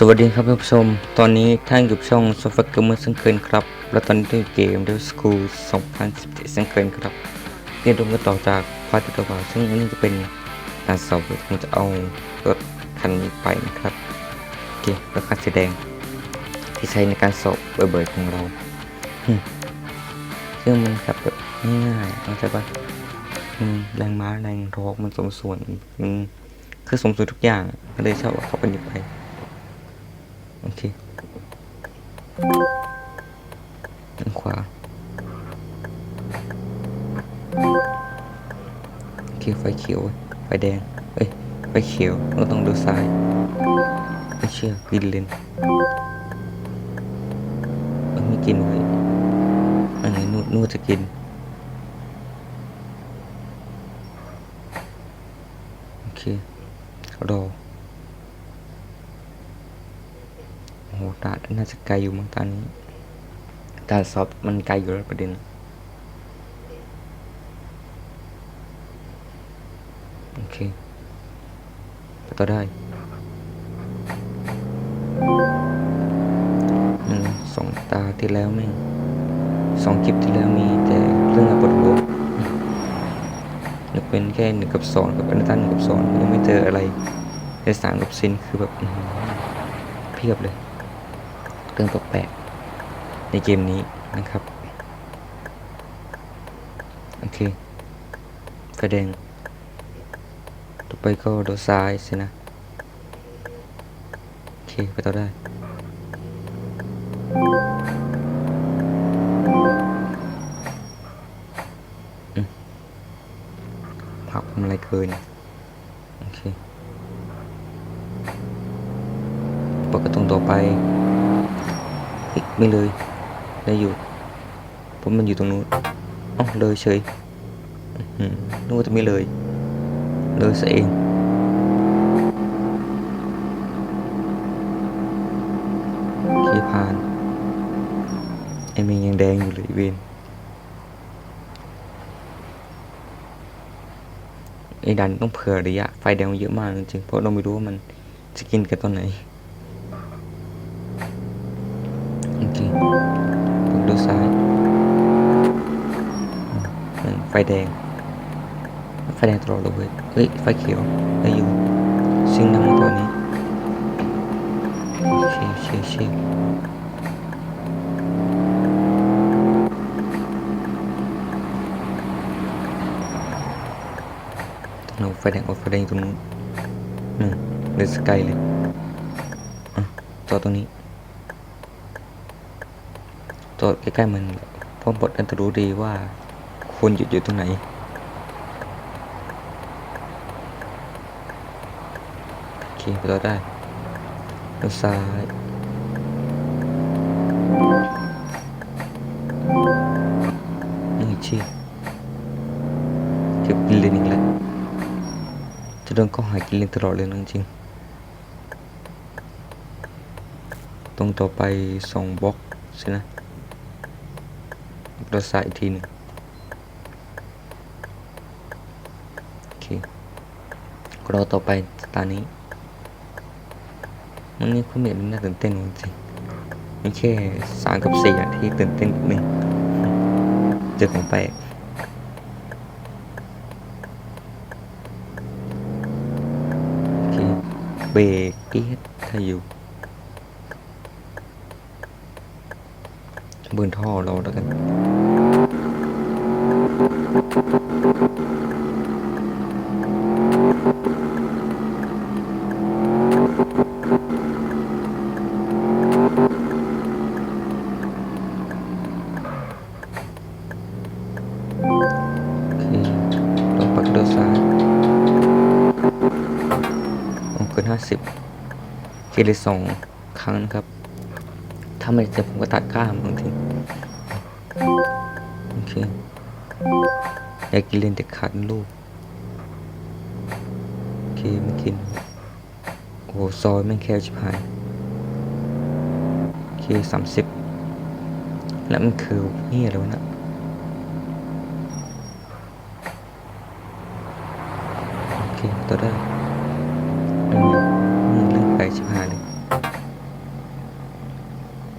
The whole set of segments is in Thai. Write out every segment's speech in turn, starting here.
สวัสดีครับท่านผู้ชม ตอนนี้ท่านอยู่ช่องโซฟาเกมเมอร์สังเกินครับ และตอนนี้ที่เกมเดลสคูล2017สังเกินครับเรียนรู้กันต่อจากพาร์ทที่ต่าซึ่งอันนี้จะเป็นการสอบผมจะเอารถคันนี้ไปนะครับโอเครถคันสีแดง ที่ใช้ในการสอบเบื่อๆของเราหึซึ่งมันขับแบบง่ายๆเข้าใจปะแรงม้าแรงทอร์กมันสมส่วนมันคือสมส่วนทุกอย่างก็เลยชอบเอาเข้าไปนี้ไป โอเคทางขวาโอเคไฟเขียว ไฟแดง เอ้ย ไฟเขียว เราต้องดูซ้ายไม่เชื่อกินเลนเอ้ยไม่กินไว้อันไหนนูนูจะกิน โอเครอ โหตาดน่าจะไกลอยู่มั้งตอนนี้ตาสอบมันไกลอยู่แล้วประเด็นโอเคไปต่อได้หนึ่งสองตาที่แล้วแม่งสองคลิปที่แล้วมีแต่เรื่องอัปโหลดนึกเป็นแค่หนึ่งกับสองกับอนาตาหนึ่งกับสองยังไม่เจออะไรในสามกับซินคือแบบเพียบเลย เรื่องแปลกๆในเกมนี้นะครับ โอเคไฟแดงต่อไปก็โดซ้ายสินะ โอเค ไปต่อได้อืมผักทำอะไรเกินโอเคปกติตรงต่อไป ไม่เลย ได้อยู่ผมมันอยู่ตรงนู้นอ๋อเลยเฉยนึกว่าจะไม่เลย เลยซะเองโอเคผ่านไอเมงยังแดงอยู่เลยเวนไอดันต้องเผื่อระยะไฟแดงเยอะมากจริงๆเพราะเราไม่รู้ว่ามันจะกินกันตอนไหน ฟแดง ไฟแดงตลอดเลยเว้ยเฮ้ย ไฟเขียวได้อยู่ซิงน้ำตัวนี้โอเคโอเคโอเคตรงนู้ไฟแดงออกไฟแดงตรงนู้นหนึ่งเดินสกายเลยอะจอดตรงนี้จอดใกล้ๆมันพราะบทอันจะรู้ดีว่า ควรหยุดอยู่ตรงไหน โอเคไปต่อได้เลี้ยวซ้ายนี่ชีเก็บกินเลนอีกแล้วจะโดนก็หากินเลนตลอดเลยนะจริง ตรงต่อไปสองบล็อกสินะเราใส่อีกทีหนึ่งโอเค รอต่อไปตานี้มันนี่คุณเมย์มันน่าตื่นเต้นจริงๆมีแค่สามกับสี่อะที่ตื่นเต้นนิดนึงเจอของแปลกเบรกเอียถ้าอยู่เบิร์นท่อเราแล้วกัน โอเค ลงปักเดยวซ้ายโอ้เกินห้าสิบเคเลยสองครั้งนะครับ ถ้าไม่เจ็บผมก็ตัดก้ามบางทีโอเคอยากกินเลนเด็กขาดลูกโอเคไม่กิน หซอยแม่งแคบชิบหายเคสามสิบแล้วมันคือนี่อะไรวะเนะโอเคตัวได้อืมอืมเรื่องไปชิบหายเลย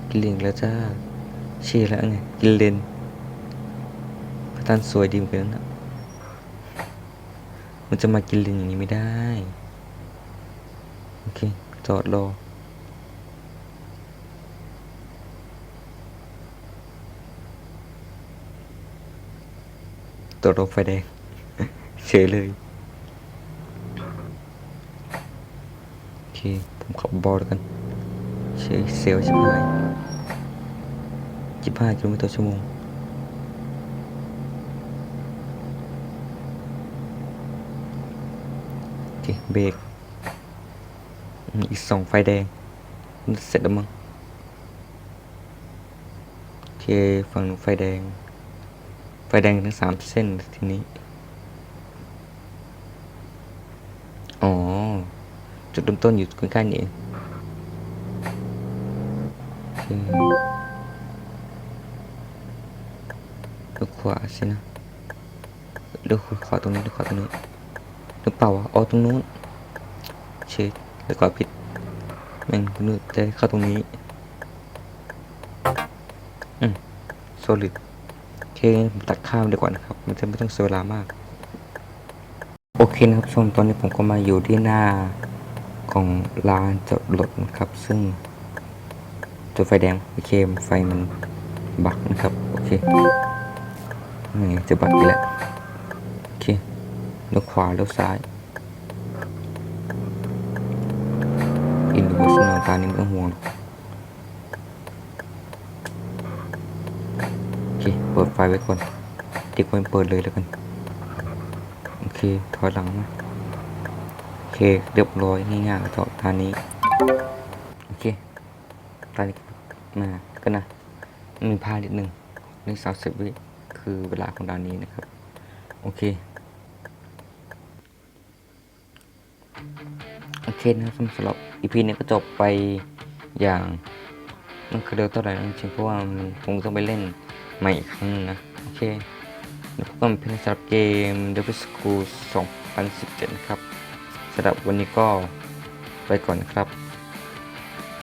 กินเลนแล้วจ้าชีแล้วไงกินเลนพระท่านสวยดีเหมือนกันนะมันจะมากินเลนอย่างนี้ไม่ได้ โอเค จอดรอตัวรถไฟแดงเฉยเลย โอเค ผมขับบอลกันเฉยเซลช่ไหมจิบห้ากิโลเมตรต่อชั่วโมงโอเคเบรก อีกสองไฟแดง เสร็จแล้วมั้งโอเคฝั่งไฟแดง ไฟแดงทั้งสามเส้นทีนี้ อ๋อ จุดเริ่มต้นอยู่ใกล้ๆนี่เองโอเคเลี้ยวขวาสินะเลี้ยวขวาตรงนี้เลี้ยวขวาตรงนี้หรือเปล่าวะอ๋อตรงนู้นเช็ด เลี้ยวขวาผิดแม่งนึกจะเข้าตรงนี้อืม solid โอเคผมตัดข้ามดีกว่านะครับ มันจะไม่ต้องเสียเวลามาก โอเคนะครับชมตอนนี้ผมก็มาอยู่ที่หน้าของลานจอดรถนะครับ ซึ่งตัวไฟแดงโอเคไฟมันบักนะครับ โอเคนี่จะบักอีกแล้ว โอเคเลี้ยวขวาเลี้ยวซ้ายอินดูสน ตานี่ไม่ต้องห่วงโอเคเปิดไฟไว้ก่อนติ๊กไว้เปิดเลยแล้วกันโอเคถอยหลังมาโอเคเรียบร้อยง่ายๆต่อทานี้โอเคตอนนี้มาก็นะมีพลาดนิดนึงในสามสิบวิคือเวลาของดานนี้นะครับ โอเค เคนะครับสำหรับอีพีนี้ก็จบไปอย่างมันคือเร็วเท่าไหร่นะจริงเพราะว่ามันคงต้องไปเล่นใหม่อีกครั้งนะ โอเคแล้วพบกันเป็นสำหรับเกม Devil School 2017 นะครับสำหรับวันนี้ก็ไปก่อนนะครับ